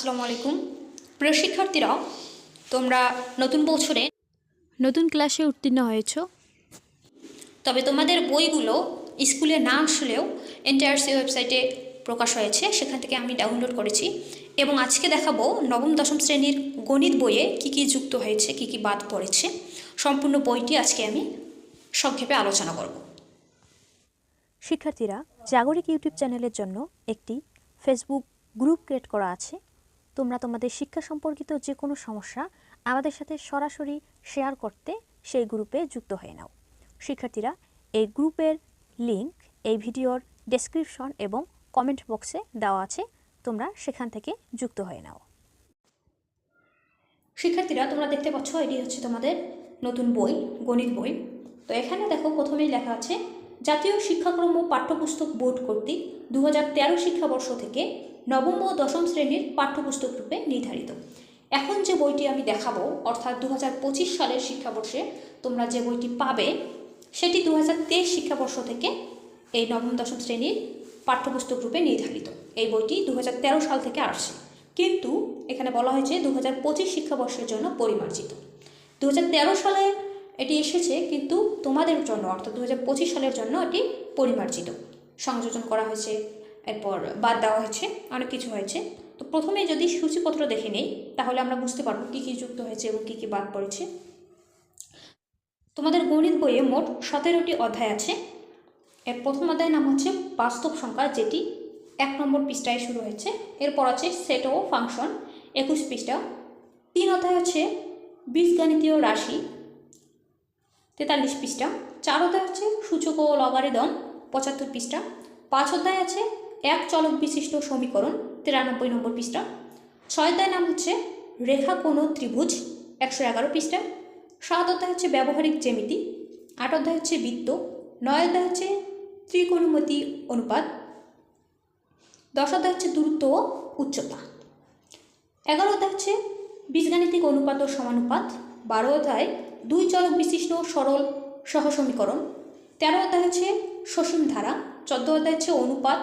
আসসালামু আলাইকুম। প্রিয় শিক্ষার্থীরা, তোমরা নতুন বছরে নতুন ক্লাসে উত্তীর্ণ হয়েছ। তবে তোমাদের বইগুলো স্কুলে না আসলেও এনটিআরসি ওয়েবসাইটে প্রকাশ হয়েছে, সেখান থেকে আমি ডাউনলোড করেছি এবং আজকে দেখাবো নবম, দশম শ্রেণির গণিত বইয়ে কি কি যুক্ত হয়েছে, কি কি বাদ পড়েছে। সম্পূর্ণ বইটি আজকে আমি সংক্ষেপে আলোচনা করব। শিক্ষার্থীরা, জাগরিক ইউটিউব চ্যানেলের জন্য একটি ফেসবুক গ্রুপ ক্রিয়েট করা আছে। তোমরা তোমাদের শিক্ষা সম্পর্কিত যে কোনো সমস্যা আমাদের সাথে সরাসরি শেয়ার করতে সেই গ্রুপে যুক্ত হয়ে নাও। শিক্ষার্থীরা, এই গ্রুপের লিংক এই ভিডিওর ডেসক্রিপশন এবং কমেন্ট বক্সে দেওয়া আছে। তোমরা সেখান থেকে যুক্ত হয়ে নাও। শিক্ষার্থীরা, তোমরা দেখতে পাচ্ছ, এটি হচ্ছে তোমাদের নতুন বই, গণিত বই। তো এখানে দেখো, প্রথমেই লেখা আছে জাতীয় শিক্ষাক্রম ও পাঠ্যপুস্তক বোর্ড কর্তৃক দু হাজার তেরো শিক্ষাবর্ষ থেকে নবম ও দশম শ্রেণির পাঠ্যপুস্তক রূপে নির্ধারিত। এখন যে বইটি আমি দেখাবো, অর্থাৎ দু হাজার পঁচিশ সালের শিক্ষাবর্ষে তোমরা যে বইটি পাবে, সেটি দু হাজার তেইশ শিক্ষাবর্ষ থেকে এই নবম, দশম শ্রেণির পাঠ্যপুস্তক রূপে নির্ধারিত। এই বইটি দু হাজার তেরো সাল থেকে আসছে। কিন্তু এখানে বলা হয়েছে দু হাজার পঁচিশ শিক্ষাবর্ষের জন্য পরিমার্জিত। দু হাজার তেরো সালে এটি এসেছে কিন্তু তোমাদের জন্য, অর্থাৎ দু হাজার পঁচিশ সালের জন্য এটি পরিমার্জিত। সংযোজন করা হয়েছে, এরপর বাদ দেওয়া হয়েছে, অনেক কিছু হয়েছে। তো প্রথমে যদি সূচিপত্র দেখে নেই, তাহলে আমরা বুঝতে পারব কী কী যুক্ত হয়েছে এবং কী কী বাদ পড়েছে। তোমাদের গণিত বইয়ে মোট সতেরোটি অধ্যায় আছে। এর প্রথম অধ্যায়ের নাম হচ্ছে বাস্তব সংখ্যা, যেটি এক নম্বর পৃষ্ঠায় শুরু হয়েছে। এরপর আছে সেট ও ফাংশন, একুশ পৃষ্ঠা। তিন অধ্যায় আছে বীজগণিতীয় রাশি তেতাল্লিশ পৃষ্ঠা। চার অধ্যায় আছে সূচক ও লগারিদম, পঁচাত্তর পৃষ্ঠা। পাঁচ অধ্যায় আছে এক চলক বিশিষ্ট সমীকরণ, তিরানব্বই নম্বর পৃষ্ঠা। ছয় অধ্যায় নাম হচ্ছে রেখা কোণ ত্রিভুজ, একশো এগারো পৃষ্ঠা। সাত অধ্যায় হচ্ছে ব্যবহারিক জ্যামিতি, আট অধ্যায় হচ্ছে বৃত্ত, নয় অধ্যায় হচ্ছে ত্রিকোণমতি অনুপাত, দশ অধ্যায় হচ্ছে দূরত্ব ও উচ্চতা। এগারো অধ্যায় হচ্ছে বীজগাণিতিক অনুপাত ও সমানুপাত বারো অধ্যায়, দুই চলক বিশিষ্ট সরল সহসমীকরণ। তেরো অধ্যায় হচ্ছে সসীম ধারা, চোদ্দ অধ্যায় হচ্ছে অনুপাত,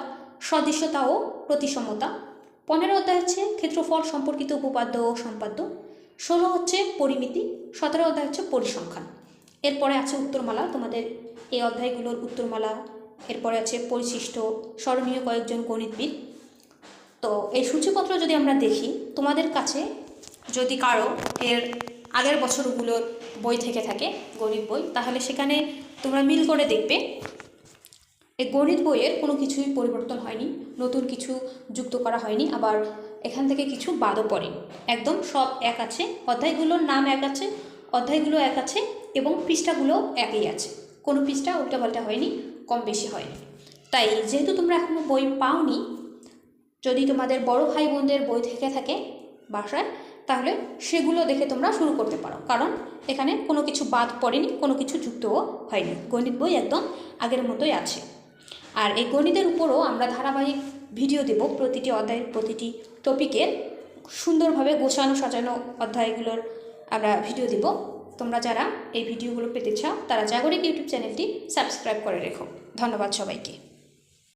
সদৃশ্যতা ও প্রতিসমতা পনেরো অধ্যায় হচ্ছে ক্ষেত্রফল সম্পর্কিত উপপাদ্য ও সম্পাদ্য। ষোলো হচ্ছে পরিমিতি, সতেরো অধ্যায় হচ্ছে পরিসংখ্যান। এরপরে আছে উত্তরমালা, তোমাদের এই অধ্যায়গুলোর উত্তরমালা। এরপরে আছে পরিশিষ্ট, স্মরণীয় কয়েকজন গণিতবিদ। তো এই সূচিপত্র যদি আমরা দেখি, তোমাদের কাছে যদি কারও এর আগের বছরগুলোর বই থেকে থাকে, গণিত বই। তাহলে সেখানে তোমরা মিল করে দেখবে এই গণিত বইয়ের কোনো কিছুই পরিবর্তন হয়নি, নতুন কিছু যুক্ত করা হয়নি, আবার এখান থেকে কিছু বাদও পড়ে। একদম সব এক আছে, অধ্যায়গুলোর নাম এক আছে, অধ্যায়গুলো এক আছে এবং পৃষ্ঠাগুলো একই আছে। কোনো পৃষ্ঠা উল্টাপাল্টা হয়নি, কম বেশি হয়নি তাই যেহেতু তোমরা এখনও বই পাওনি, যদি তোমাদের বড় ভাই বোনদের বই থেকে থাকে বাসায় তাহলে সেগুলো দেখে তোমরা শুরু করতে পারো। কারণ এখানে কোনো কিছু বাদ পড়েনি, কোনো কিছু যুক্তও হয়নি। গণিত বই একদম আগের মতোই আছে। আর এই গণিতের উপরও আমরা ধারাবাহিক ভিডিও দেব প্রতিটি অধ্যায়ের প্রতিটি টপিকের সুন্দরভাবে গোছানো, সাজানো অধ্যায়গুলোর আমরা ভিডিও দেব। তোমরা যারা এই ভিডিওগুলো পেতে চাও, তারা জাগরিক ইউটিউব চ্যানেলটি সাবস্ক্রাইব করে রেখো। ধন্যবাদ সবাইকে।